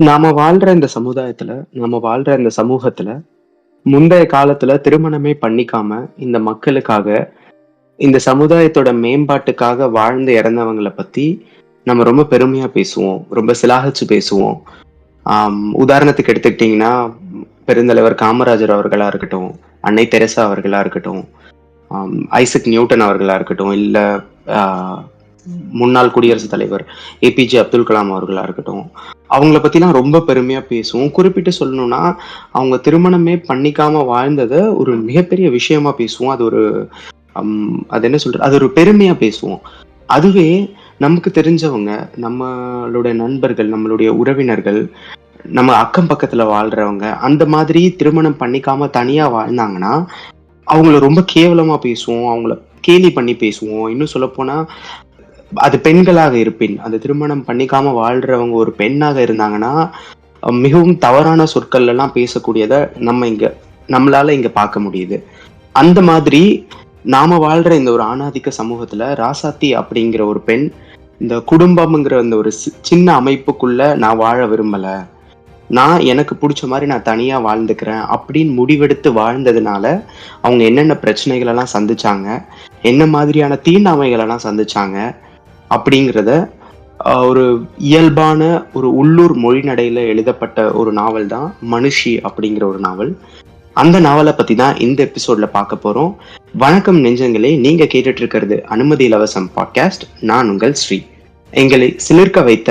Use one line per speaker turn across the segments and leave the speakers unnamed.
நாம வாழ்ற இந்த சமுதாயத்துல, நாம வாழ்ற இந்த சமூகத்துல, முந்தைய காலத்துல திருமணமே பண்ணிக்காம, இந்த மக்களுக்காக, இந்த சமுதாயத்தோட மேம்பாட்டுக்காக வாழ்ந்து இறந்தவங்கள பத்தி, நம்ம ரொம்ப பெருமையா பேசுவோம். ரொம்ப சிலாகிச்சு பேசுவோம். ஆஹ் உதாரணத்துக்கு எடுத்துக்கிட்டீங்கன்னா, பெருந்தலைவர் காமராஜர் அவர்களா இருக்கட்டும், அன்னை தெரசா அவர்களா இருக்கட்டும், ஐசக் நியூட்டன் அவர்களா இருக்கட்டும், இல்ல முன்னாள் குடியரசுத் தலைவர் ஏபிஜே அப்துல் கலாம் அவர்களா இருக்கட்டும், அவங்கள பற்றிலாம் ரொம்ப பெருமையா பேசுவோம். குறிப்பிட்டு சொல்லணும்னா, அவங்க திருமணமே பண்ணிக்காம வாழ்ந்ததை ஒரு மிகப்பெரிய விஷயமா பேசுவோம். அது ஒரு அது என்ன சொல்றது? அது ஒரு பெருமையா பேசுவோம். அதுவே நமக்கு தெரிஞ்சவங்க, நம்மளுடைய நண்பர்கள், நம்மளுடைய உறவினர்கள், நம்ம அக்கம் பக்கத்துல வாழ்றவங்க, அந்த மாதிரி திருமணம் பண்ணிக்காம தனியா வாழ்ந்தாங்கன்னா, அவங்கள ரொம்ப கேவலமா பேசுவோம். அவங்கள கேலி பண்ணி பேசுவோம். இன்னும் சொல்லப்போனா, அது பெண்களாக இருப்பின், அந்த திருமணம் பண்ணிக்காம வாழ்றவங்க ஒரு பெண்ணாக இருந்தாங்கன்னா, மிகவும் தவறான சொற்கள் எல்லாம் பேசக்கூடியத நம்ம இங்க நம்மளால இங்க பார்க்க முடியுது. அந்த மாதிரி நாம வாழ்ற இந்த ஒரு ஆணாதிக்க சமூகத்துல ராசாத்தி அப்படிங்கிற ஒரு பெண், இந்த குடும்பம்ங்கிற அந்த ஒரு சி சின்ன அமைப்புக்குள்ள நான் வாழ விரும்பல. நான் எனக்கு பிடிச்ச மாதிரி நான் தனியா வாழ்ந்துக்கிறேன் அப்படின்னு முடிவெடுத்து வாழ்ந்ததுனால, அவங்க என்னென்ன பிரச்சனைகள் எல்லாம் சந்திச்சாங்க, என்ன மாதிரியான தீண்டாமைகள் எல்லாம் சந்திச்சாங்க, அப்படிங்கிறத ஒரு இயல்பான ஒரு உள்ளூர் மொழிநடையில் எழுதப்பட்ட ஒரு நாவல் தான் மனுஷி அப்படிங்கிற ஒரு நாவல். அந்த நாவலை பற்றி தான் இந்த எபிசோடில் பார்க்க போகிறோம் வணக்கம் நெஞ்சங்களே! நீங்கள் கேட்டுட்டு இருக்கிறது அனுமதி இலவசம் பாட்காஸ்ட். நான் உங்கள் ஸ்ரீ. எங்களை சிலிர்க்க வைத்த,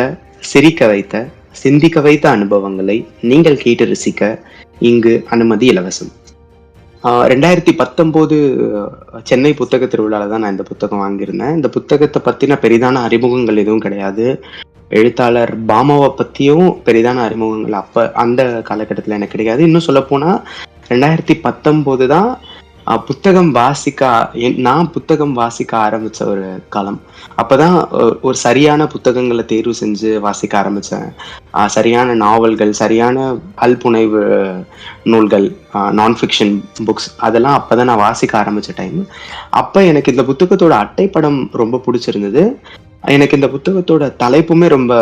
சிரிக்க வைத்த, சிந்திக்க வைத்த அனுபவங்களை நீங்கள் கேட்டு ரசிக்க இங்கு அனுமதி இலவசம். ரெண்டாயிரத்தி பத்தொம்போது சென்னை புத்தக திருவிழால தான் நான் இந்த புத்தகம் வாங்கியிருந்தேன். இந்த புத்தகத்தை பத்தின பெரிதான அறிமுகங்கள் எதுவும் கிடையாது. எழுத்தாளர் பாமாவ பத்தியும் பெரிதான அறிமுகங்கள் அப்ப அந்த காலகட்டத்துல எனக்கு கிடையாது. இன்னும் சொல்லப்போனா 2019 தான் புத்தகம் வாசிக்க என் நான் புத்தகம் வாசிக்க ஆரம்பித்த ஒரு காலம். அப்போ தான் ஒரு சரியான புத்தகங்களை தேர்வு செஞ்சு வாசிக்க ஆரம்பித்தேன் சரியான நாவல்கள், சரியான பல்புனைவு நூல்கள், நான் ஃபிக்ஷன் புக்ஸ் அதெல்லாம் அப்போ தான் நான் வாசிக்க ஆரம்பித்த டைம். அப்போ எனக்கு இந்த புத்தகத்தோட அட்டைப்படம் ரொம்ப பிடிச்சிருந்தது எனக்கு இந்த புத்தகத்தோட தலைப்புமே ரொம்ப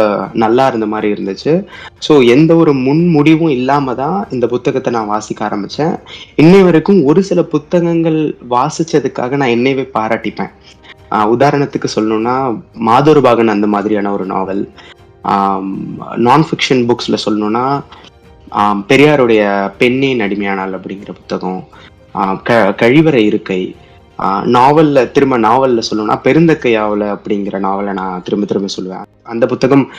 நல்லா இருந்த மாதிரி இருந்துச்சு. ஸோ எந்த ஒரு முன்முடிவும் இல்லாமல் தான் இந்த புத்தகத்தை நான் வாசிக்க ஆரம்பித்தேன் இன்னை வரைக்கும் ஒரு சில புத்தகங்கள் வாசித்ததுக்காக நான் என்னையவே பாராட்டிப்பேன். உதாரணத்துக்கு சொல்லணும்னா, மாதுர்பாகன் அந்த மாதிரியான ஒரு நாவல். நான் ஃபிக்ஷன் புக்ஸில் சொல்லணும்னா, பெரியாருடைய பெண்ணே நடிமையானால் அப்படிங்கிற புத்தகம். க கழிவறை இருக்கை. நாவலில் நாவல்ல திரும்ப நாவல்ல சொல்லணும்னா, பெருந்தக்கையாவில் அப்படிங்கிற நாவலை நான் திரும்ப திரும்ப சொல்லுவேன். அந்த புத்தகம்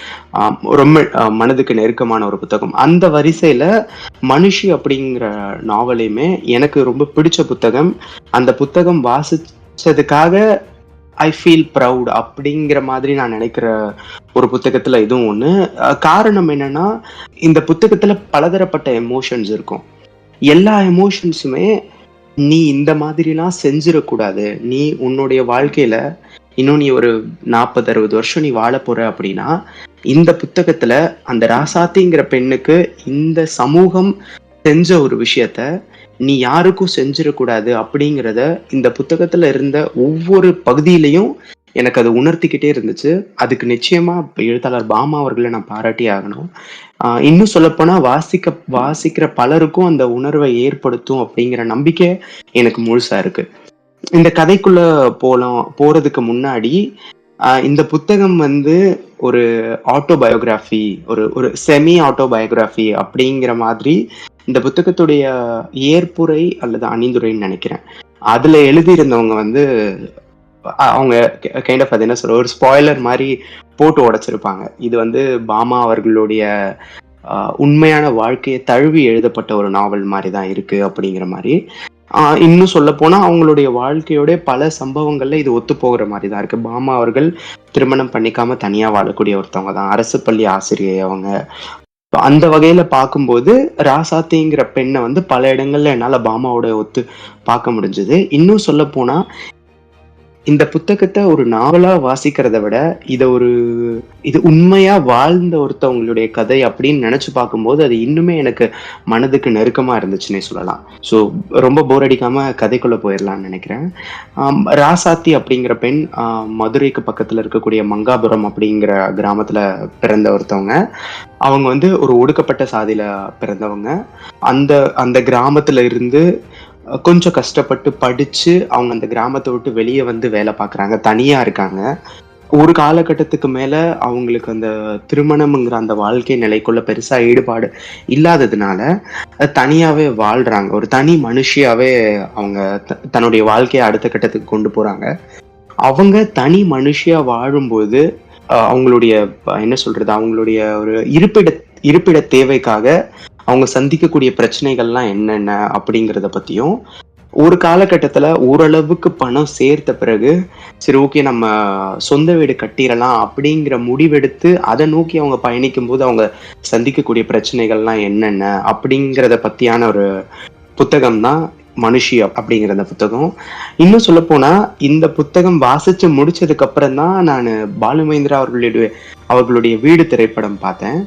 ரொம்ப மனதுக்கு நெருக்கமான ஒரு புத்தகம். அந்த வரிசையில மனுஷி அப்படிங்கிற நாவலையுமே எனக்கு ரொம்ப பிடிச்ச புத்தகம். அந்த புத்தகம் வாசிச்சதுக்காக ஐ ஃபீல் ப்ரவுட் அப்படிங்கிற மாதிரி நான் நினைக்கிற ஒரு புத்தகத்துல இதுவும் ஒன்று காரணம் என்னன்னா, இந்த புத்தகத்துல பலதரப்பட்ட எமோஷன்ஸ் இருக்கும். எல்லா எமோஷன்ஸுமே நீ இந்த மாதிரிலாம் செஞ்சிடக்கூடாது. நீ உன்னுடைய வாழ்க்கையில இன்னும் நீ ஒரு 40, 60 வருஷம் நீ வாழப் போற அப்படின்னா, இந்த புத்தகத்துல அந்த ராசாத்திங்கிற பெண்ணுக்கு இந்த சமூகம் செஞ்ச ஒரு விஷயத்த நீ யாருக்கும் செஞ்சிடக்கூடாது அப்படிங்கிறத இந்த புத்தகத்துல இருந்த ஒவ்வொரு பகுதியிலயும் எனக்கு அது உணர்த்திக்கிட்டே இருந்துச்சு. அதுக்கு நிச்சயமா எழுத்தாளர் பாமா அவர்களை நான் பாராட்டியே ஆகணும். இன்னும் சொல்லப்போனா வாசிக்க வாசிக்கிற பலருக்கும் அந்த உணர்வை ஏற்படுத்தும் அப்படிங்கிற நம்பிக்கை எனக்கு முழுசா இருக்கு. இந்த கதைக்குள்ள போலாம் போறதுக்கு முன்னாடி, இந்த புத்தகம் வந்து ஒரு ஆட்டோபயோகிராஃபி ஒரு ஒரு செமி ஆட்டோபயோகிராஃபி அப்படிங்கிற மாதிரி இந்த புத்தகத்துடைய ஏற்புரை அல்லது அணிந்துரைன்னு நினைக்கிறேன் அதுல எழுதியிருந்தவங்க வந்து அவங்க கைண்ட் ஆஃப் அது என்ன சொல்ற ஒரு ஸ்பாய்லர் மாதிரி போட்டு உடைச்சிருப்பாங்க. இது வந்து பாமா அவர்களுடைய உண்மையான வாழ்க்கையை தழுவி எழுதப்பட்ட ஒரு நாவல் மாதிரி தான் இருக்கு அப்படிங்கிற மாதிரி இன்னும் இன்னும் சொல்லப்போனா அவங்களுடைய வாழ்க்கையோட பல சம்பவங்கள்ல இது ஒத்துப்போகிற மாதிரி தான் இருக்கு. பாமா அவர்கள் திருமணம் பண்ணிக்காம தனியா வாழக்கூடிய ஒருத்தவங்க தான். அரசு பள்ளி ஆசிரியை அவங்க. அந்த வகையில பார்க்கும்போது, ராசாத்திங்கிற பெண்ணை வந்து பல இடங்கள்ல என்னால பாமாவோட ஒத்து பார்க்க முடிஞ்சது. இன்னும் சொல்லப்போனா, இந்த புத்தகத்தை ஒரு நாவலா வாசிக்கிறத விட, இத ஒரு இது உண்மையா வாழ்ந்த ஒருத்தவங்களுடைய கதை அப்படின்னு நினைச்சு பார்க்கும்போது, அது இன்னுமே எனக்கு மனதுக்கு நெருக்கமா இருந்துச்சுன்னே சொல்லலாம். ஸோ ரொம்ப போர் அடிக்காம கதைக்குள்ள போயிடலான்னு நினைக்கிறேன் ராசாத்தி அப்படிங்கிற பெண் மதுரைக்கு பக்கத்துல இருக்கக்கூடிய மங்காபுரம் அப்படிங்கிற கிராமத்துல பிறந்த ஒருத்தவங்க. அவங்க வந்து ஒரு ஒடுக்கப்பட்ட சாதியில பிறந்தவங்க. அந்த அந்த கிராமத்துல இருந்து கொஞ்சம் கஷ்டப்பட்டு படிச்சு, அவங்க அந்த கிராமத்தை விட்டு வெளியே வந்து வேலை பார்க்குறாங்க. தனியாக இருக்காங்க. ஒரு காலகட்டத்துக்கு மேலே அவங்களுக்கு அந்த திருமணம்ங்கிற அந்த வாழ்க்கை நிலைக்குள்ள பெருசாக ஈடுபாடு இல்லாததுனால, தனியாகவே வாழ்கிறாங்க ஒரு தனி மனுஷியாகவே அவங்க த தன்னுடைய வாழ்க்கையை அடுத்த கட்டத்துக்கு கொண்டு போகிறாங்க அவங்க தனி மனுஷியாக வாழும்போது, அவங்களுடைய என்ன சொல்கிறது அவங்களுடைய ஒரு இருப்பிட இருப்பிட தேவைக்காக அவங்க சந்திக்கக்கூடிய பிரச்சனைகள்லாம் என்னென்ன? அப்படிங்கிறத பத்தியும், ஒரு காலகட்டத்துல ஓரளவுக்கு பணம் சேர்த்த பிறகு, சரி ஓகே நம்ம சொந்த வீடு கட்டிடலாம் அப்படிங்கிற முடிவெடுத்து, அதை நோக்கி அவங்க பயணிக்கும்போது, அவங்க சந்திக்கக்கூடிய பிரச்சனைகள்லாம் என்னென்ன? அப்படிங்கிறத பத்தியான ஒரு புத்தகம் தான் மனுஷி அப்படிங்கிற அந்த புத்தகம். இன்னும் சொல்லப்போனால் இந்த புத்தகம் வாசிச்சு முடிச்சதுக்கு அப்புறம் தான் நான் பாலுமேந்திரா அவர்களுடைய அவர்களுடைய வீடு திரைப்படம் பார்த்தேன்.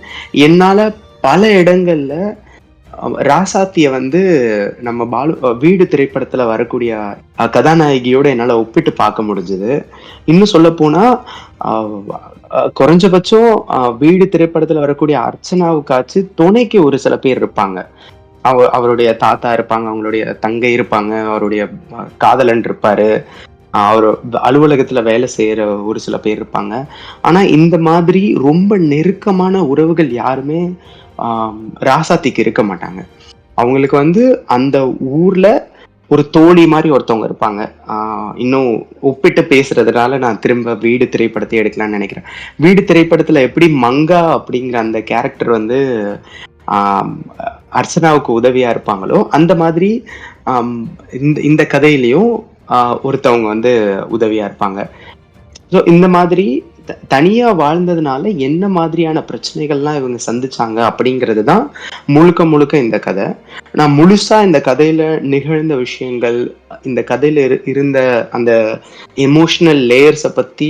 என்னால பல இடங்கள்ல ராசாத்திய வந்து நம்ம பாலு வீடு திரைப்படத்துல வரக்கூடிய கதாநாயகியோட என்னால ஒப்பிட்டு பார்க்க முடிஞ்சது. இன்னும் சொல்ல போனா குறைஞ்சபட்சம் வீடு திரைப்படத்துல வரக்கூடிய அர்ச்சனாவுக்காச்சு துணைக்கு ஒரு சில பேர் இருப்பாங்க. அவ அவருடைய தாத்தா இருப்பாங்க, அவங்களுடைய தங்கை இருப்பாங்க, அவருடைய காதலன் இருப்பாரு. அவர் அலுவலகத்துல வேலை செய்யற ஒரு சில பேர் இருப்பாங்க. ஆனா இந்த மாதிரி ரொம்ப நெருக்கமான உறவுகள் யாருமே ராசாத்திக்கு இருக்க மாட்டாங்க. அவங்களுக்கு வந்து அந்த ஊர்ல ஒரு தோழி மாதிரி ஒருத்தவங்க இருப்பாங்க. இன்னும் ஒப்பிட்டு பேசுறதுனால நான் திரும்ப வீடு திரைப்படத்தை எடுக்கலாம்னு நினைக்கிறேன் வீடு திரைப்படத்துல எப்படி மங்கா அப்படிங்கிற அந்த கேரக்டர் வந்து அர்ச்சனாவுக்கு உதவியா இருப்பாங்களோ, அந்த மாதிரி இந்த இந்த கதையிலையும் ஒருத்தவங்க வந்து உதவியா இருப்பாங்க. ஸோ இந்த மாதிரி தனியாக தனியா வாழ்ந்ததுனால என்ன மாதிரியான பிரச்சனைகள்லாம் இவங்க சந்திச்சாங்க அப்படிங்கிறது தான் முழுக்க முழுக்க இந்த கதை. நான் முழுசா இந்த கதையில நிகழ்ந்த விஷயங்கள், இந்த கதையில இரு இருந்த அந்த எமோஷனல் லேயர்ஸ பத்தி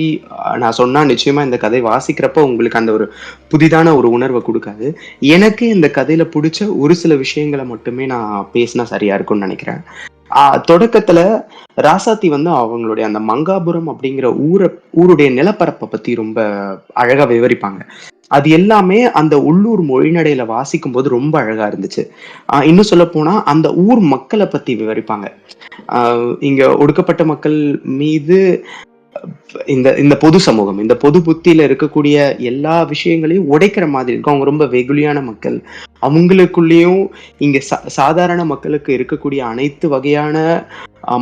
நான் சொன்னா நிச்சயமா இந்த கதை வாசிக்கிறப்ப உங்களுக்கு அந்த ஒரு புதிதான ஒரு உணர்வை கொடுக்காது. எனக்கு இந்த கதையில புடிச்ச ஒரு சில விஷயங்கள மட்டுமே நான் பேசினா சரியா இருக்கும்னு நினைக்கிறேன். தொடக்கத்துல ராசாத்தி வந்து அவங்களுடைய அந்த மங்காபுரம் அப்படிங்கிற ஊரை ஊருடைய நிலப்பரப்பை பத்தி ரொம்ப அழகா விவரிப்பாங்க. அது எல்லாமே அந்த உள்ளூர் மொழிநடையில வாசிக்கும்போது ரொம்ப அழகா இருந்துச்சு. இன்னும் இன்னும் போனா அந்த ஊர் மக்களை பத்தி விவரிப்பாங்க. இங்க ஒடுக்கப்பட்ட மக்கள் மீது இந்த இந்த பொது சமூகம், இந்த பொது புத்தியில இருக்கக்கூடிய எல்லா விஷயங்களையும் உடைக்கிற மாதிரி இருக்கும். அவங்க ரொம்ப வெகுளியான மக்கள். அவங்களுக்குள்ளேயும் இங்க சா சாதாரண மக்களுக்கு இருக்கக்கூடிய அனைத்து வகையான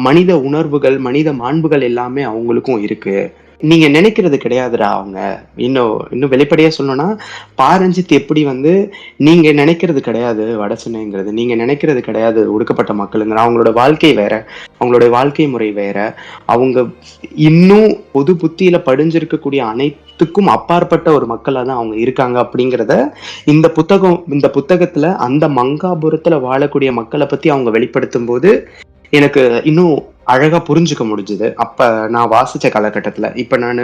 மனித உணர்வுகள், மனித மாண்புகள் எல்லாமே அவங்களுக்கும் இருக்கு. நீங்க நினைக்கிறது கிடையாதுடா அவங்க. இன்னும் இன்னும் வெளிப்படையா சொல்லணும்னா, பாரஞ்சித் எப்படி வந்து நீங்க நினைக்கிறது கிடையாது வடசென்னைங்கிறது நீங்க நினைக்கிறது கிடையாது ஒடுக்கப்பட்ட மக்களுங்கிற. அவங்களோட வாழ்க்கை வேற. அவங்களுடைய வாழ்க்கை முறை வேற. அவங்க இன்னும் பொது புத்தியில படிஞ்சிருக்கக்கூடிய அனைத்துக்கும் அப்பாற்பட்ட ஒரு மக்களா தான் அவங்க இருக்காங்க அப்படிங்கிறத, இந்த புத்தகம் இந்த புத்தகத்துல அந்த மங்காபுரத்துல வாழக்கூடிய மக்களை பத்தி அவங்க வெளிப்படுத்தும் போது எனக்கு இன்னும் அழகா புரிஞ்சுக்க முடிஞ்சது. அப்ப நான் வாசிச்ச காலகட்டத்துல. இப்ப நானு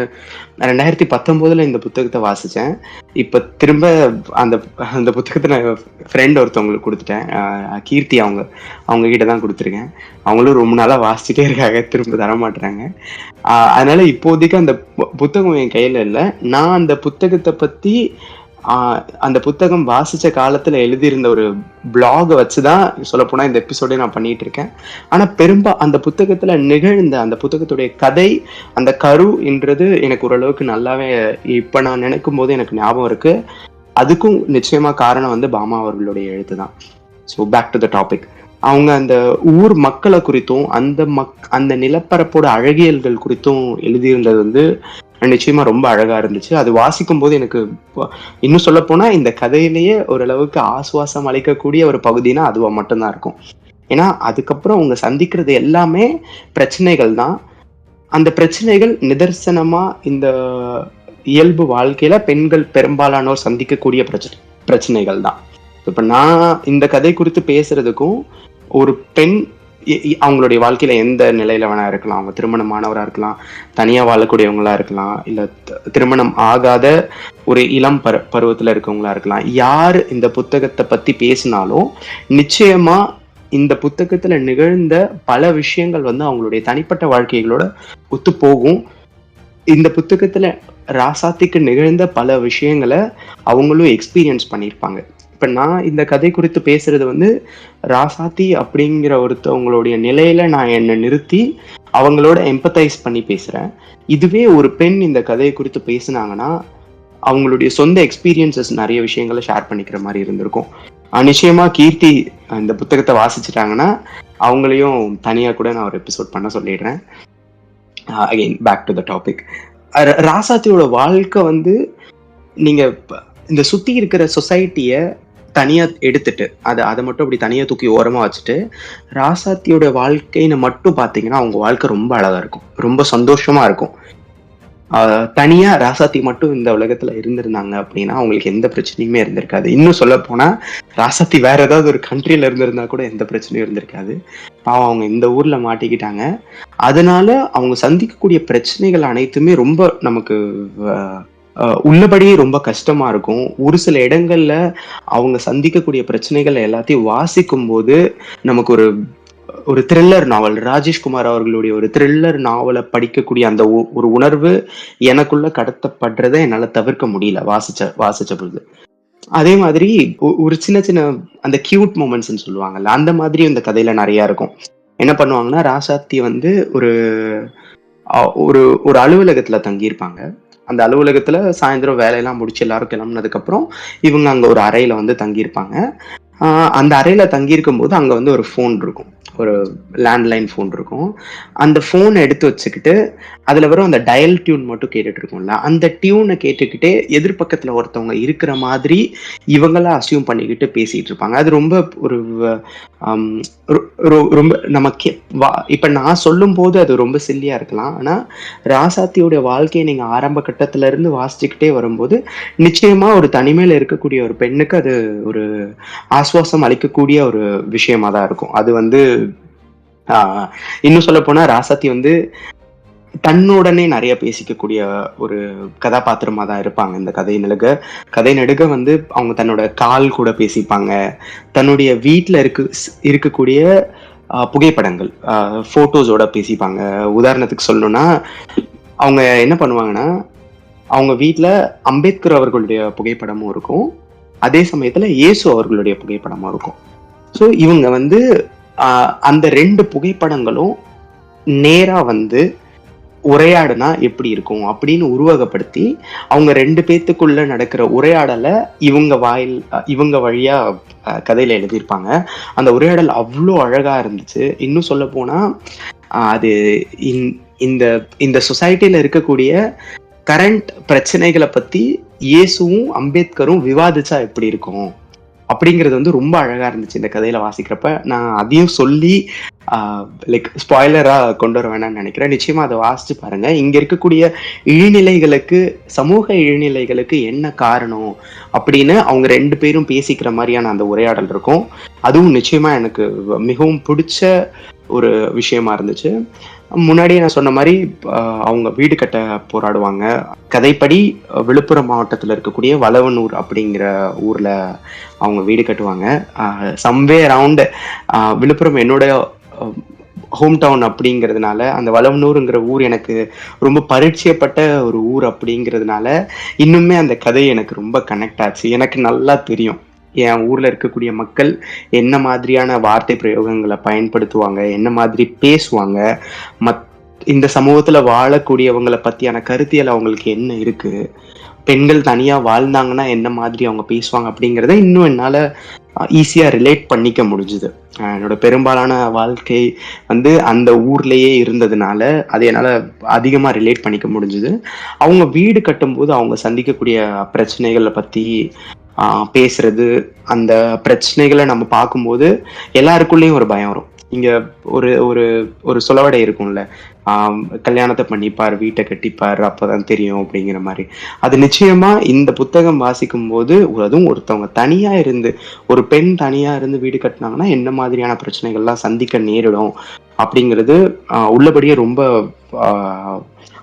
2019ல இந்த புத்தகத்தை வாசிச்சேன். இப்ப திரும்ப அந்த அந்த புத்தகத்தை நான் ஃப்ரெண்ட் ஒருத்தவங்களுக்கு கொடுத்துட்டேன் கீர்த்தி அவங்க அவங்க கிட்ட தான் கொடுத்துருக்கேன் அவங்களும் ரொம்ப நாளா வாசிச்சுட்டே இருக்காங்க. திரும்ப தர மாட்டுறாங்க அதனால இப்போதைக்கு அந்த பு புத்தகம் என் கையில இல்லை நான் அந்த புத்தகத்தை பத்தி அந்த புத்தகம் வாசித்த காலத்தில் எழுதியிருந்த ஒரு பிளாகை வச்சு தான் சொல்லப்போனால் இந்த எபிசோடே நான் பண்ணிட்டு இருக்கேன். ஆனால் பெரும்பா அந்த புத்தகத்தில் நிகழ்ந்த அந்த புத்தகத்துடைய கதை, அந்த கரு என்றது எனக்கு ஓரளவுக்கு நல்லாவே இப்போ நான் நினைக்கும் போது எனக்கு ஞாபகம் இருக்குது அதுக்கும் நிச்சயமாக காரணம் வந்து பாமா அவர்களுடைய எழுத்து தான். So back to the topic. அவங்க அந்த ஊர் மக்களை குறித்தும், அந்த மக் அந்த நிலப்பரப்போட அழகியல்கள் குறித்தும் எழுதியிருந்தது வந்து நிச்சயமா ரொம்ப அழகா இருந்துச்சு. அது வாசிக்கும்போது எனக்கு இன்னும் இன்னும் போனா இந்த கதையிலேயே ஓரளவுக்கு ஆசுவாசம் அளிக்கக்கூடிய ஒரு பகுதினா அதுவா மட்டும்தான் இருக்கும். ஏன்னா, அதுக்கப்புறம் அவங்க சந்திக்கிறது எல்லாமே பிரச்சனைகள் தான். அந்த பிரச்சனைகள் நிதர்சனமா இந்த இயல்பு வாழ்க்கையில பெண்கள் பெரும்பாலானோர் சந்திக்கக்கூடிய பிரச்சனை பிரச்சனைகள் தான். இப்ப நான் இந்த கதை குறித்து பேசுறதுக்கும், ஒரு பெண் அவங்களுடைய வாழ்க்கையில எந்த நிலையில வேணா இருக்கலாம். அவங்க திருமணமானவராக இருக்கலாம் தனியா வாழக்கூடியவங்களா இருக்கலாம் இல்ல திருமணம் ஆகாத ஒரு இளம் பரு பருவத்துல இருக்கவங்களா இருக்கலாம். யார் இந்த புத்தகத்தை பத்தி பேசினாலும் நிச்சயமா இந்த புத்தகத்துல நிகழ்ந்த பல விஷயங்கள் வந்து அவங்களுடைய தனிப்பட்ட வாழ்க்கைகளோட ஒத்து போகும். இந்த புத்தகத்துல ராசாத்திக்கு நிகழ்ந்த பல விஷயங்களை அவங்களும் எக்ஸ்பீரியன்ஸ் பண்ணியிருப்பாங்க. இப்போ நான் இந்த கதை குறித்து பேசுறது வந்து ராசாத்தி அப்படிங்கிற ஒருத்தவங்களுடைய நிலையில நான் என்னை நிறுத்தி அவங்களோட எம்பத்தைஸ் பண்ணி பேசுறேன். இதுவே ஒரு பெண் இந்த கதையை குறித்து பேசுனாங்கன்னா அவங்களுடைய சொந்த எக்ஸ்பீரியன்சஸ் நிறைய விஷயங்களை ஷேர் பண்ணிக்கிற மாதிரி இருந்திருக்கும். நிச்சயமா கீர்த்தி இந்த புத்தகத்தை வாசிச்சிட்டாங்கன்னா அவங்களையும் தனியா கூட நான் ஒரு எபிசோட் பண்ண சொல்லிடுறேன். Again back to the topic ராசாத்தியோட வாழ்க்கை வந்து நீங்க இந்த சுத்தி இருக்கிற சொசைட்டியை தனியாக எடுத்துட்டு அதை அதை மட்டும் அப்படி தனியாக தூக்கி ஓரமாக வச்சுட்டு ராசாத்தியோட வாழ்க்கைன்னு மட்டும் பார்த்தீங்கன்னா அவங்க வாழ்க்கை ரொம்ப அழகாக இருக்கும். ரொம்ப சந்தோஷமாக இருக்கும். தனியாக ராசாத்தி மட்டும் இந்த உலகத்தில் இருந்திருந்தாங்க அப்படின்னா அவங்களுக்கு எந்த பிரச்சனையுமே இருந்திருக்காது. இன்னும் சொல்ல போனால் ராசாத்தி வேற ஏதாவது ஒரு கண்ட்ரியில் இருந்திருந்தா கூட எந்த பிரச்சனையும் இருந்திருக்காது. பாவம் அவங்க இந்த ஊரில் மாட்டிக்கிட்டாங்க. அதனால அவங்க சந்திக்கக்கூடிய பிரச்சனைகள் அனைத்துமே ரொம்ப நமக்கு உள்ளபடியே ரொம்ப கஷ்டமா இருக்கும். ஒரு சில இடங்கள்ல அவங்க சந்திக்கக்கூடிய பிரச்சனைகள் எல்லாத்தையும் வாசிக்கும் போது நமக்கு ஒரு ஒரு த்ரில்லர் நாவல் ராஜேஷ்குமார் அவர்களுடைய ஒரு த்ரில்லர் நாவலை படிக்கக்கூடிய அந்த ஒ- ஒரு உணர்வு எனக்குள்ள கடத்தப்படுறதை என்னால தவிர்க்க முடியல வாசிச்ச வாசிச்ச பொழுது. அதே மாதிரி ஒரு சின்ன சின்ன அந்த கியூட் மூமெண்ட்ஸ்ன்னு சொல்லுவாங்கல்ல அந்த மாதிரி இந்த கதையில நிறைய இருக்கும். என்ன பண்ணுவாங்கன்னா ராசாத்தி வந்து ஒரு ஒரு ஒரு அலுவலகத்துல தங்கியிருப்பாங்க. அந்த அலுவலகத்துல சாயந்தரம் வேலையெல்லாம் முடிச்சு எல்லாரும் கிளம்புனதுக்கு அப்புறம் இவங்க அங்க ஒரு அறையில வந்து தங்கியிருப்பாங்க. அந்த அறையில தங்கியிருக்கும் போது அங்க வந்து ஒரு ஃபோன் இருக்கும். ஒரு லேண்ட்லைன் ஃபோன் இருக்கும். அந்த ஃபோனை எடுத்து வச்சுக்கிட்டு அதில் வரும் அந்த டயல் டியூன் மட்டும் கேட்டுட்டு இருக்கும்ல அந்த டியூனை கேட்டுக்கிட்டே எதிர்பக்கத்தில் ஒருத்தவங்க இருக்கிற மாதிரி இவங்களாம் அசியூம் பண்ணிக்கிட்டு பேசிகிட்டு இருப்பாங்க. அது ரொம்ப ஒரு um, ரொம்ப நமக்கு இப்ப நான் சொல்லும் போது அது ரொம்ப சில்லியாக இருக்கலாம். ஆனால் ராசாத்தியோட வாழ்க்கையை நீங்கள் ஆரம்ப கட்டத்திலேருந்து வாசிச்சுக்கிட்டே வரும்போது நிச்சயமாக ஒரு தனிமையில் இருக்கக்கூடிய ஒரு பெண்ணுக்கு அது ஒரு ஆஸ்வாசம் அளிக்கக்கூடிய ஒரு விஷயமா தான் இருக்கும். அது வந்து இன்னும் சொல்ல போனா ராசாத்தி வந்து தன்னுடனே நிறைய பேசிக்கக்கூடிய ஒரு கதாபாத்திரமா தான் இருப்பாங்க இந்த கதை நெடுக. கதை நெடுக வந்து அவங்க தன்னோட கால் கூட பேசிப்பாங்க. தன்னுடைய வீட்டில் இருக்கு இருக்கக்கூடிய புகைப்படங்கள் ஃபோட்டோஸோட பேசிப்பாங்க. உதாரணத்துக்கு சொல்லணும்னா அவங்க என்ன பண்ணுவாங்கன்னா அவங்க வீட்டில் அம்பேத்கர் அவர்களுடைய புகைப்படமும் இருக்கும். அதே சமயத்தில் இயேசு அவர்களுடைய புகைப்படமும் இருக்கும். ஸோ இவங்க வந்து அந்த ரெண்டு புகைப்படங்களும் நேரா வந்து உரையாடுனா எப்படி இருக்கும் அப்படின்னு உருவகப்படுத்தி அவங்க ரெண்டு பேத்துக்குள்ள நடக்கிற உரையாடலை இவங்க வாயில் இவங்க வழியா கதையில எழுதியிருப்பாங்க. அந்த உரையாடல் அவ்வளோ அழகா இருந்துச்சு. இன்னும் சொல்ல போனா அது இந்த- இந்த இந்த சொசைட்டில இருக்கக்கூடிய கரண்ட் பிரச்சனைகளை பத்தி இயேசுவும் அம்பேத்கரும் விவாதிச்சா எப்படி இருக்கும்? அப்படிங்கிறது வந்து ரொம்ப அழகா இருந்துச்சு இந்த கதையில வாசிக்கிறப்ப. நான் அதையும் சொல்லி லைக் ஸ்பாய்லரா கொண்டு வர வேணாம்னு நினைக்கிறேன். நிச்சயமா அதை வாசிச்சு பாருங்க. இங்க இருக்கக்கூடிய இழிநிலைகளுக்கு சமூக இழிநிலைகளுக்கு என்ன காரணம் அப்படின்னு அவங்க ரெண்டு பேரும் பேசிக்கிற மாதிரியான அந்த உரையாடல் இருக்கும். அதுவும் நிச்சயமா எனக்கு மிகவும் பிடிச்ச ஒரு விஷயமா இருந்துச்சு. முன்னாடியே நான் சொன்ன மாதிரி அவங்க வீடு கட்ட போராடுவாங்க. கதைப்படி விழுப்புரம் மாவட்டத்தில் இருக்கக்கூடிய வளவனூர் அப்படிங்கிற ஊரில் அவங்க வீடு கட்டுவாங்க. சம்வே அரவுண்ட் விழுப்புரம் என்னோட ஹோம் டவுன் அப்படிங்கிறதுனால அந்த வளவனூருங்கிற ஊர் எனக்கு ரொம்ப பரிச்சயப்பட்ட ஒரு ஊர் அப்படிங்கிறதுனால இன்னுமே அந்த கதை எனக்கு ரொம்ப கனெக்ட் ஆச்சு. எனக்கு நல்லா தெரியும். என் ஊரில் இருக்கக்கூடிய மக்கள் என்ன மாதிரியான வார்த்தை பிரயோகங்களை பயன்படுத்துவாங்க என்ன மாதிரி பேசுவாங்க மத் இந்த சமூகத்தில் வாழக்கூடியவங்களை பற்றியான கருத்தியல் அவங்களுக்கு என்ன இருக்குது பெண்கள் தனியாக வாழ்ந்தாங்கன்னா என்ன மாதிரி அவங்க பேசுவாங்க அப்படிங்கிறத இன்னும் என்னால் ஈஸியாக ரிலேட் பண்ணிக்க முடிஞ்சுது. என்னோட பெரும்பாலான வாழ்க்கை வந்து அந்த ஊர்லேயே இருந்ததுனால அது என்னால் அதிகமாக ரிலேட் பண்ணிக்க முடிஞ்சுது. அவங்க வீடு கட்டும்போது அவங்க சந்திக்கக்கூடிய பிரச்சனைகளை பற்றி பேசுறது அந்த பிரச்சனைகளை நம்ம பார்க்கும்போது எல்லாருக்குள்ளேயும் ஒரு பயம் வரும். இங்க ஒரு ஒரு ஒரு சுலவடை இருக்கும்ல. கல்யாணத்தை பண்ணிப்பார் வீட்டை கட்டிப்பார் அப்பதான் தெரியும் அப்படிங்கிற மாதிரி. அது நிச்சயமா இந்த புத்தகம் வாசிக்கும் போது அதுவும் ஒருத்தவங்க தனியா இருந்து ஒரு பெண் தனியா இருந்து வீடு கட்டினாங்கன்னா என்ன மாதிரியான பிரச்சனைகள்லாம் சந்திக்க நேரிடும் அப்படிங்கிறது உள்ளபடியே ரொம்ப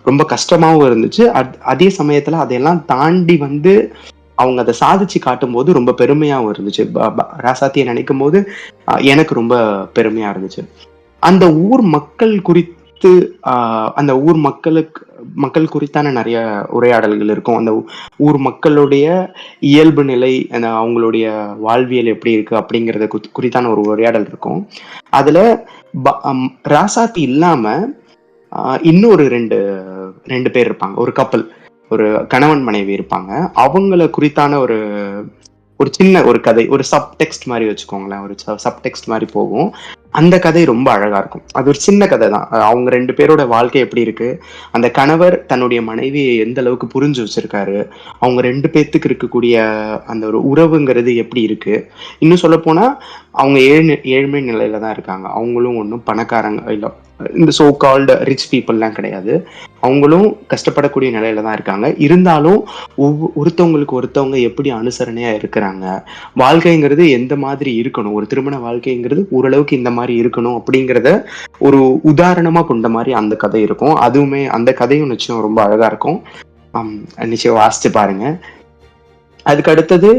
ரொம்ப கஷ்டமாகவும் இருந்துச்சு. அத்- அதே சமயத்துல அதையெல்லாம் தாண்டி வந்து அவங்க அதை சாதிச்சு காட்டும்போது ரொம்ப பெருமையாகவும் இருந்துச்சு. ப- ப- ராசாத்தியை நினைக்கும் போது எனக்கு ரொம்ப பெருமையா இருந்துச்சு. அந்த ஊர் மக்கள் குறித்து அந்த ஊர் மக்களுக்கு மக்கள் குறித்தான நிறைய உரையாடல்கள் இருக்கும். அந்த ஊர் மக்களுடைய இயல்பு நிலை அந்த அவங்களுடைய வாழ்வியல் எப்படி இருக்கு அப்படிங்கறத குறித்தான ஒரு உரையாடல் இருக்கும். அதுல ராசாத்தி இல்லாம இன்னொரு ரெண்டு ரெண்டு பேர் இருப்பாங்க. ஒரு கப்பல். ஒரு கணவன் மனைவி இருப்பாங்க. அவங்கள குறித்தான ஒரு ஒரு சின்ன ஒரு கதை ஒரு சப்டெக்ஸ்ட் மாதிரி வச்சுக்கோங்களேன். ஒரு சப்டெக்ஸ்ட் மாதிரி போகும். அந்த கதை ரொம்ப அழகா இருக்கும். அது ஒரு சின்ன கதை தான். அவங்க ரெண்டு பேரோட வாழ்க்கை எப்படி இருக்கு? அந்த கணவர் தன்னுடைய மனைவியை எந்த அளவுக்கு புரிஞ்சு வச்சிருக்காரு? அவங்க ரெண்டு பேர்த்துக்கு இருக்கக்கூடிய அந்த ஒரு உறவுங்கிறது எப்படி இருக்கு? இன்னும் சொல்ல போனா அவங்க ஏழு ஏழ்மை நிலையில தான் இருக்காங்க. அவங்களும் ஒன்றும் பணக்காரங்க இல்லை இந்த சோ கால்டு ரிச் பீப்புள்லாம் கிடையாது. அவங்களும் கஷ்டப்படக்கூடிய நிலையில தான் இருக்காங்க. இருந்தாலும் ஒவ்வொரு ஒருத்தவங்களுக்கு ஒருத்தவங்க எப்படி அனுசரணையா இருக்கிறாங்க? வாழ்க்கைங்கிறது எந்த மாதிரி இருக்கணும்? ஒரு திருமண வாழ்க்கைங்கிறது ஓரளவுக்கு இந்த மாதிரி இருக்கணும் அப்படிங்கிறத ஒரு உதாரணமா கொண்ட மாதிரி அந்த கதை இருக்கும். அதுவுமே அந்த கதையும் நிச்சயம் ரொம்ப அழகா இருக்கும். நிச்சயம் வாசிச்சு பாருங்க. அதுக்கு அடுத்தது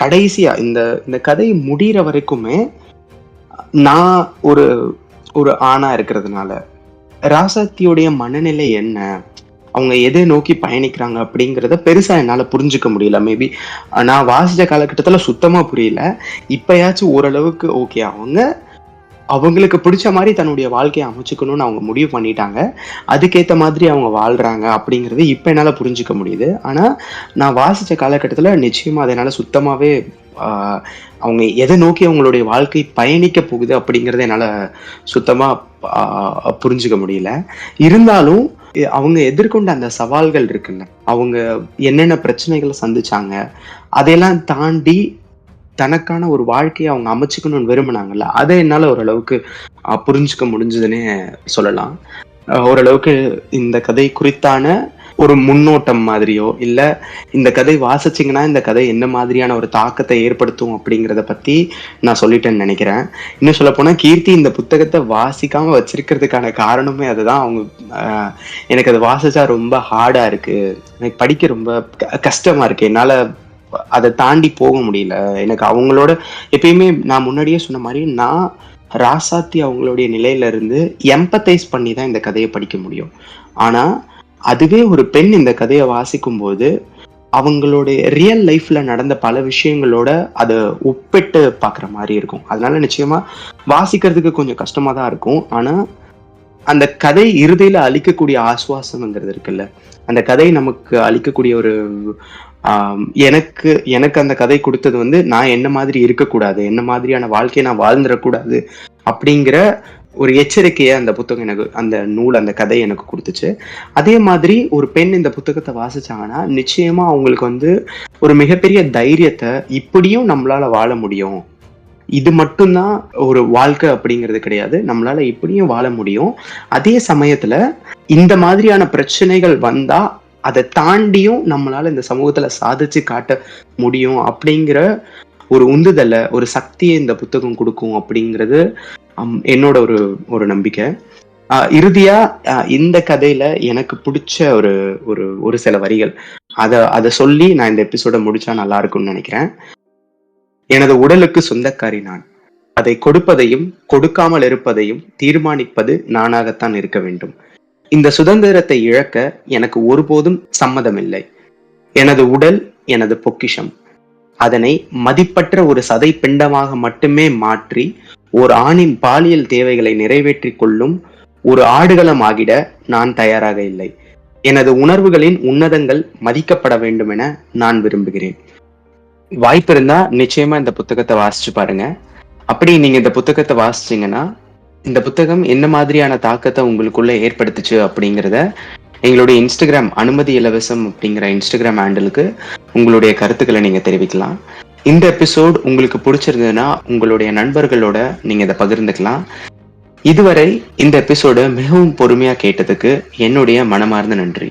கடைசியா இந்த இந்த கதை முடிகிற வரைக்குமே நான் ஒரு ஒரு ஆணா இருக்கிறதுனால ராசக்தியுடைய மனநிலை என்ன? அவங்க எதை நோக்கி பயணிக்கிறாங்க அப்படிங்கிறத பெருசாக என்னால் புரிஞ்சுக்க முடியல. மேபி நான் வாசித்த காலகட்டத்தில் சுத்தமாக புரியல. இப்போயாச்சும் ஓரளவுக்கு ஓகே அவங்க அவங்களுக்கு பிடிச்ச மாதிரி தன்னுடைய வாழ்க்கையை அமைச்சுக்கணும்னு அவங்க முடிவு பண்ணிட்டாங்க. அதுக்கேற்ற மாதிரி அவங்க வாழ்கிறாங்க அப்படிங்கிறது இப்போ என்னால் புரிஞ்சுக்க முடியுது. ஆனால் நான் வாசித்த காலகட்டத்தில் நிச்சயமாக அதை சுத்தமாகவே அவங்க எதை நோக்கி அவங்களுடைய வாழ்க்கை பயணிக்க போகுது அப்படிங்கிறத என்னால் சுத்தமாக புரிஞ்சுக்க முடியல. இருந்தாலும் அவங்க எதிர்கொண்ட அந்த சவால்கள் இருக்குல்ல அவங்க என்னென்ன பிரச்சனைகளை சந்திச்சாங்க அதையெல்லாம் தாண்டி தனக்கான ஒரு வாழ்க்கையை அவங்க அமைச்சுக்கணும்னு விரும்பினாங்கல்ல அதை என்னால் ஓரளவுக்கு புரிஞ்சுக்க முடிஞ்சதுன்னே சொல்லலாம். ஓரளவுக்கு இந்த கதை குறித்தான ஒரு முன்னோட்டம் மாதிரியோ இல்ல இந்த கதை வாசிச்சிங்கன்னா இந்த கதை என்ன மாதிரியான ஒரு தாக்கத்தை ஏற்படுத்தும் அப்படிங்கிறத பத்தி நான் சொல்லிட்டேன்னு நினைக்கிறேன். இன்னும் சொல்ல போனா கீர்த்தி இந்த புத்தகத்தை வாசிக்காம வச்சிருக்கிறதுக்கான காரணமே அதுதான். அவங்க எனக்கு அதை வாசிச்சா ரொம்ப ஹார்டா இருக்கு. எனக்கு படிக்க ரொம்ப க- கஷ்டமா இருக்கு. என்னால அதை தாண்டி போக முடியல. எனக்கு அவங்களோட எப்பயுமே நான் முன்னாடியே சொன்ன மாதிரி நான் ராசாத்தி அவங்களுடைய நிலையில இருந்து எம்பத்தைஸ் பண்ணி தான் இந்த கதையை படிக்க முடியும். ஆனா அதுவே ஒரு பெண் இந்த கதையை வாசிக்கும் போது அவங்களுடைய ரியல் லைஃப்ல நடந்த பல விஷயங்களோட அதை ஒப்பிட்டு பார்க்குற மாதிரி இருக்கும். அதனால நிச்சயமா வாசிக்கிறதுக்கு கொஞ்சம் கஷ்டமா தான் இருக்கும். ஆனா அந்த கதை இறுதியில அளிக்கக்கூடிய ஆசுவாசம்ங்கிறது இருக்குல்ல. அந்த கதை நமக்கு அளிக்கக்கூடிய ஒரு எனக்கு எனக்கு அந்த கதை கொடுத்தது வந்து நான் என்ன மாதிரி இருக்கக்கூடாது என்ன மாதிரியான வாழ்க்கையை நான் வாழ்ந்துடக்கூடாது அப்படிங்கிற ஒரு எச்சரிக்கையை அந்த புத்தகம் எனக்கு அந்த நூல் அந்த கதை எனக்கு கொடுத்துச்சு. அதே மாதிரி ஒரு பெண் இந்த புத்தகத்தை வாசிச்சாங்கன்னா நிச்சயமா அவங்களுக்கு வந்து ஒரு மிகப்பெரிய தைரியத்தை இப்படியும் நம்மளால வாழ முடியும். இது மட்டும்தான் ஒரு வாழ்க்கை அப்படிங்கிறது கிடையாது. நம்மளால இப்படியும் வாழ முடியும். அதே சமயத்துல இந்த மாதிரியான பிரச்சனைகள் வந்தா அதை தாண்டியும் நம்மளால இந்த சமூகத்துல சாதிச்சு காட்ட முடியும் அப்படிங்கிற ஒரு உந்துதலை ஒரு சக்தியை இந்த புத்தகம் கொடுக்கும் அப்படிங்கிறது என்னோட ஒரு ஒரு நம்பிக்கை. இறுதியா இந்த கதையில எனக்கு பிடிச்ச ஒரு ஒரு ஒரு சில வரிகள். அதை அதை சொல்லி நான் இந்த எபிசோட முடிச்சா நல்லா இருக்கும்னு நினைக்கிறேன். எனது உடலுக்கு சொந்தக்காரி நான். அதை கொடுப்பதையும் கொடுக்காமல் இருப்பதையும் தீர்மானிப்பது நானாகத்தான் இருக்க வேண்டும். இந்த சுதந்திரத்தை இழக்க எனக்கு ஒருபோதும் சம்மதமில்லை. எனது உடல் எனது பொக்கிஷம். அதனை மதிப்பற்ற ஒரு சதை பிண்டமாக மட்டுமே மாற்றி ஒரு ஆணின் பாலியல் தேவைகளை நிறைவேற்றிக் கொள்ளும் ஒரு ஆடுகளம் ஆகிட நான் தயாராக இல்லை. எனது உணர்வுகளின் உன்னதங்கள் மதிக்கப்பட வேண்டும் என நான் விரும்புகிறேன். வாய்ப்பு இருந்தா நிச்சயமா இந்த புத்தகத்தை வாசிச்சு பாருங்க. அப்படி நீங்க இந்த புத்தகத்தை வாசிச்சீங்கன்னா இந்த புத்தகம் என்ன மாதிரியான தாக்கத்தை உங்களுக்குள்ள ஏற்படுத்துச்சு அப்படிங்கிறத எங்களுடைய இன்ஸ்டாகிராம் அனுமதி இலவசம் அப்படிங்கிற இன்ஸ்டாகிராம் ஹேண்டலுக்கு உங்களுடைய கருத்துக்களை நீங்க தெரிவிக்கலாம். இந்த எபிசோட் உங்களுக்கு பிடிச்சிருந்ததுன்னா உங்களுடைய நண்பர்களோட நீங்க இதை பகிர்ந்துக்கலாம். இதுவரை இந்த எபிசோட மிகவும் பொறுமையா கேட்டதுக்கு என்னுடைய மனமார்ந்த நன்றி.